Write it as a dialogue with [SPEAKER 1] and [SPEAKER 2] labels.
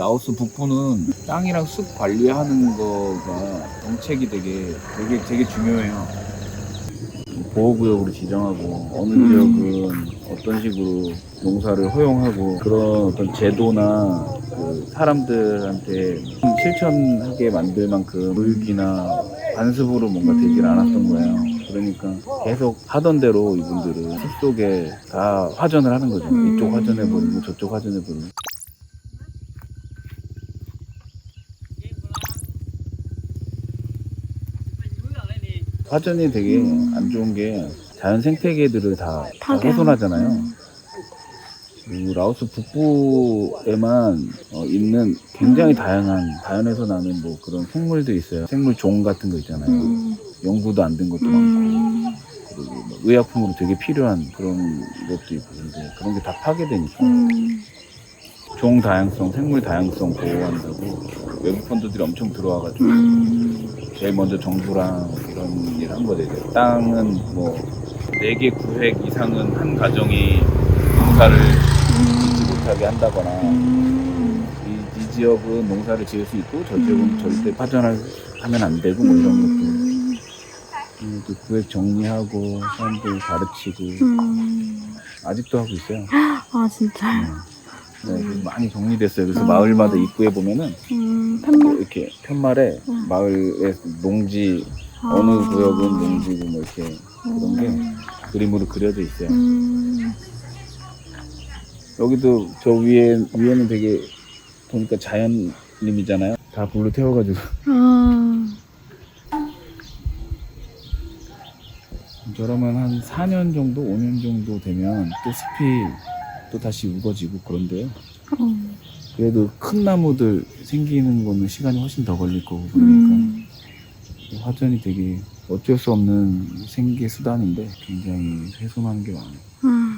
[SPEAKER 1] 라오스 북부는 땅이랑 숲 관리하는 거가 정책이 되게 되게 되게 중요해요. 보호구역으로 지정하고 어느
[SPEAKER 2] 음.
[SPEAKER 1] 지역은 어떤 식으로 농사를 허용하고 그런 어떤 제도나 그 사람들한테 실천하게 만들 만큼 교육이나 관습으로 뭔가 되질 않았던 거예요. 그러니까 계속 하던 대로 이분들은 숲 속에 다 화전을 하는 거죠.
[SPEAKER 2] 음.
[SPEAKER 1] 이쪽 화전해버리고 저쪽 화전해버리고. 화전이 되게
[SPEAKER 2] 음.
[SPEAKER 1] 안 좋은 게 자연 생태계들을 다, 다. 훼손하잖아요.
[SPEAKER 2] 음.
[SPEAKER 1] 그리고 라오스 북부에만 어, 있는 굉장히
[SPEAKER 2] 음.
[SPEAKER 1] 다양한 자연에서 나는 뭐 그런 생물들이 있어요. 생물 종 같은 거 있잖아요.
[SPEAKER 2] 음.
[SPEAKER 1] 연구도 안 된 것도 많고
[SPEAKER 2] 음.
[SPEAKER 1] 그리고 뭐 의약품으로 되게 필요한 그런 것도 있고 근데 그런 게 다 파괴되니까
[SPEAKER 2] 음.
[SPEAKER 1] 종 다양성, 생물 다양성 보호한다고 외국 펀드들이 엄청 들어와가지고
[SPEAKER 2] 음.
[SPEAKER 1] 제일 먼저 정부랑 이런 일을 한 거죠. 이제 땅은 뭐 4개 구획 이상은 한 가정이 농사를 짓지 못하게 한다거나
[SPEAKER 2] 음.
[SPEAKER 1] 이, 이 지역은 농사를 지을 수 있고 저 지역은
[SPEAKER 2] 음.
[SPEAKER 1] 절대 파전을 하면 안 되고 뭐 이런 것도
[SPEAKER 2] 음.
[SPEAKER 1] 음, 또 구획 정리하고 사람들 가르치고
[SPEAKER 2] 음.
[SPEAKER 1] 아직도 하고 있어요.
[SPEAKER 2] 아 진짜요?
[SPEAKER 1] 네, 그래서 많이 정리됐어요. 그래서
[SPEAKER 2] 아.
[SPEAKER 1] 마을마다 입구에 보면은
[SPEAKER 2] 음. 편말.
[SPEAKER 1] 이렇게 편말에
[SPEAKER 2] 음.
[SPEAKER 1] 마을의 농지 어느 구역은 농지고 뭐 이렇게 그런 게 그림으로 그려져 있어요.
[SPEAKER 2] 음.
[SPEAKER 1] 여기도 저 위에 위에는 되게 보니까 자연림이잖아요. 다 불로 태워가지고
[SPEAKER 2] 아.
[SPEAKER 1] 저러면 한 4년 정도, 5년 정도 되면 또 숲이 또 다시 우거지고 그런데요.
[SPEAKER 2] 어.
[SPEAKER 1] 그래도 큰 나무들 생기는 거는 시간이 훨씬 더 걸릴 거고 그러니까
[SPEAKER 2] 음.
[SPEAKER 1] 화전이 되게 어쩔 수 없는 생계 수단인데 굉장히 훼손하는 게 많아요.
[SPEAKER 2] 음.